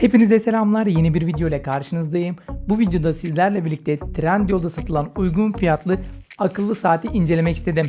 Hepinize selamlar. Yeni bir video ile karşınızdayım. Bu videoda sizlerle birlikte Trendyol'da satılan uygun fiyatlı akıllı saati incelemek istedim.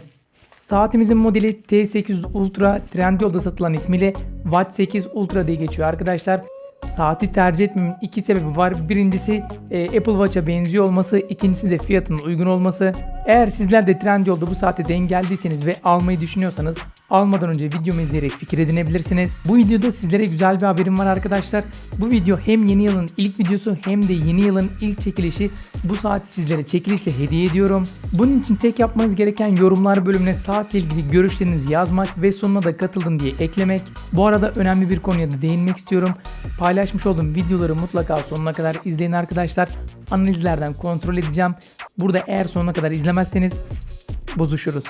Saatimizin modeli T800 Ultra Trendyol'da satılan ismiyle Watch 8 Ultra diye geçiyor arkadaşlar. Saati tercih etmemin iki sebebi var. Birincisi e, Apple Watch'a benziyor olması, ikincisi de fiyatının uygun olması. Eğer sizler de Trendyol'da bu saate denk geldiyseniz ve almayı düşünüyorsanız almadan önce videomu izleyerek fikir edinebilirsiniz. Bu videoda sizlere güzel bir haberim var arkadaşlar. Bu video hem yeni yılın ilk videosu hem de yeni yılın ilk çekilişi. Bu saati sizlere çekilişle hediye ediyorum. Bunun için tek yapmanız gereken yorumlar bölümüne saatle ilgili görüşlerinizi yazmak ve sonuna da katıldım diye eklemek. Bu arada önemli bir konuya da değinmek istiyorum. Paylaşmış olduğum videoları mutlaka sonuna kadar izleyin arkadaşlar. Analizlerden kontrol edeceğim. Burada eğer sonuna kadar izlemezseniz bozuşuruz.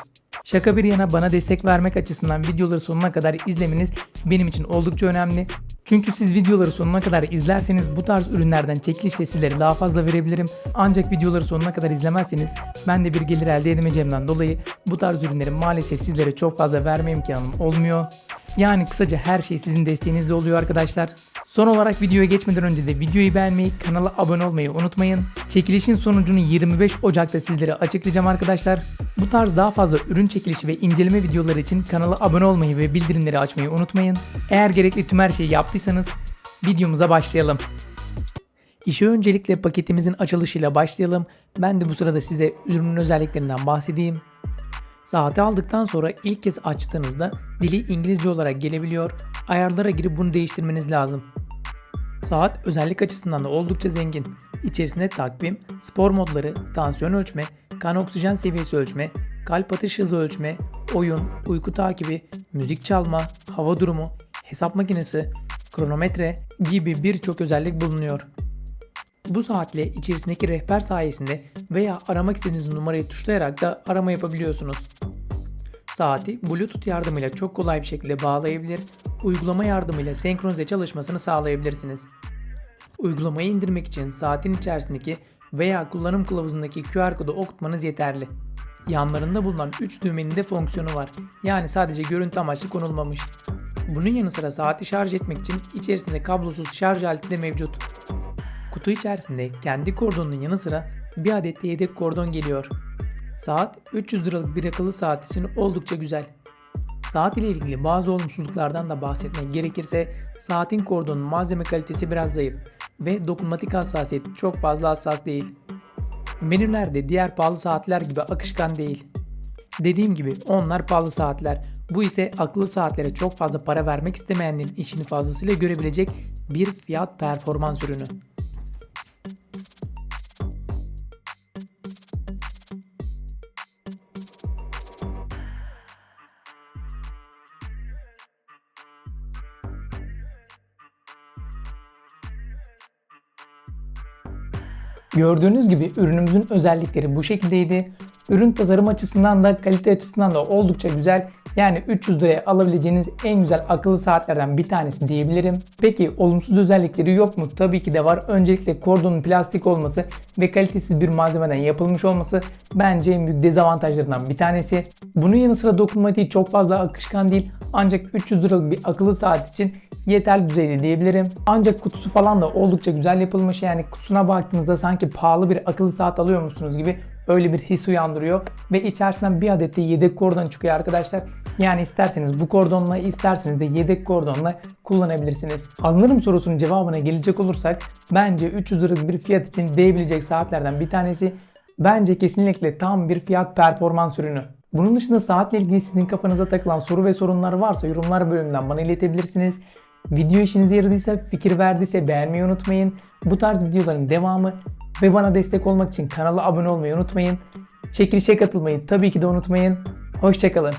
Şaka bir yana bana destek vermek açısından videoları sonuna kadar izlemeniz benim için oldukça önemli. Çünkü siz videoları sonuna kadar izlerseniz bu tarz ürünlerden çekilişle sizlere daha fazla verebilirim. Ancak videoları sonuna kadar izlemezseniz ben de bir gelir elde edemeyeceğimden dolayı bu tarz ürünleri maalesef sizlere çok fazla verme imkanım olmuyor. Yani kısaca her şey sizin desteğinizle oluyor arkadaşlar. Son olarak videoya geçmeden önce de videoyu beğenmeyi, kanala abone olmayı unutmayın. Çekilişin sonucunu 25 Ocak'ta sizlere açıklayacağım arkadaşlar. Bu tarz daha fazla ürün çekilişi ve inceleme videoları için kanala abone olmayı ve bildirimleri açmayı unutmayın. Eğer gerekli tüm her şeyi yaptıysanız videomuza başlayalım. İşe öncelikle paketimizin açılışıyla başlayalım. Ben de bu sırada size ürünün özelliklerinden bahsedeyim. Saati aldıktan sonra ilk kez açtığınızda dili İngilizce olarak gelebiliyor. Ayarlara girip bunu değiştirmeniz lazım. Saat özellik açısından da oldukça zengin. İçerisinde takvim, spor modları, tansiyon ölçme, kan oksijen seviyesi ölçme, kalp atış hızı ölçme, oyun, uyku takibi, müzik çalma, hava durumu, hesap makinesi, kronometre gibi birçok özellik bulunuyor. Bu saatle içerisindeki rehber sayesinde veya aramak istediğiniz numarayı tuşlayarak da arama yapabiliyorsunuz. Saati Bluetooth yardımıyla çok kolay bir şekilde bağlayabilir, uygulama yardımıyla senkronize çalışmasını sağlayabilirsiniz. Uygulamayı indirmek için saatin içerisindeki veya kullanım kılavuzundaki QR kodu okutmanız yeterli. Yanlarında bulunan 3 düğmenin de fonksiyonu var. Yani sadece görüntü amaçlı konulmamış. Bunun yanı sıra saati şarj etmek için içerisinde kablosuz şarj aleti de mevcut. Kutu içerisinde kendi kordonunun yanı sıra bir adet de yedek kordon geliyor. Saat 300 liralık bir akıllı saat için oldukça güzel. Saat ile ilgili bazı olumsuzluklardan da bahsetmek gerekirse saatin kordonun malzeme kalitesi biraz zayıf ve dokunmatik hassasiyet çok fazla hassas değil. Menüler de diğer pahalı saatler gibi akışkan değil. Dediğim gibi onlar pahalı saatler. Bu ise akıllı saatlere çok fazla para vermek istemeyenlerin işini fazlasıyla görebilecek bir fiyat performans ürünü. Gördüğünüz gibi ürünümüzün özellikleri bu şekildeydi. Ürün tasarım açısından da kalite açısından da oldukça güzel. Yani 300 liraya alabileceğiniz en güzel akıllı saatlerden bir tanesi diyebilirim. Peki olumsuz özellikleri yok mu? Tabii ki de var. Öncelikle kordonun plastik olması ve kalitesiz bir malzemeden yapılmış olması bence en büyük dezavantajlarından bir tanesi. Bunun yanı sıra dokunmatiği çok fazla akışkan değil. Ancak 300 liralık bir akıllı saat için yeterli düzeyde diyebilirim. Ancak kutusu falan da oldukça güzel yapılmış. Yani kutusuna baktığınızda sanki pahalı bir akıllı saat alıyor musunuz gibi öyle bir his uyandırıyor. Ve içerisinden bir adet de yedek kordon çıkıyor arkadaşlar. Yani isterseniz bu kordonla isterseniz de yedek kordonla kullanabilirsiniz. Alınırım sorusunun cevabına gelecek olursak bence 300 liralık bir fiyat için değebilecek saatlerden bir tanesi. Bence kesinlikle tam bir fiyat performans ürünü. Bunun dışında saatle ilgili sizin kafanıza takılan soru ve sorunlar varsa yorumlar bölümünden bana iletebilirsiniz. Video işinize yaradıysa, fikir verdiyse beğenmeyi unutmayın. Bu tarz videoların devamı ve bana destek olmak için kanala abone olmayı unutmayın. Çekilişe katılmayı tabii ki de unutmayın. Hoşçakalın.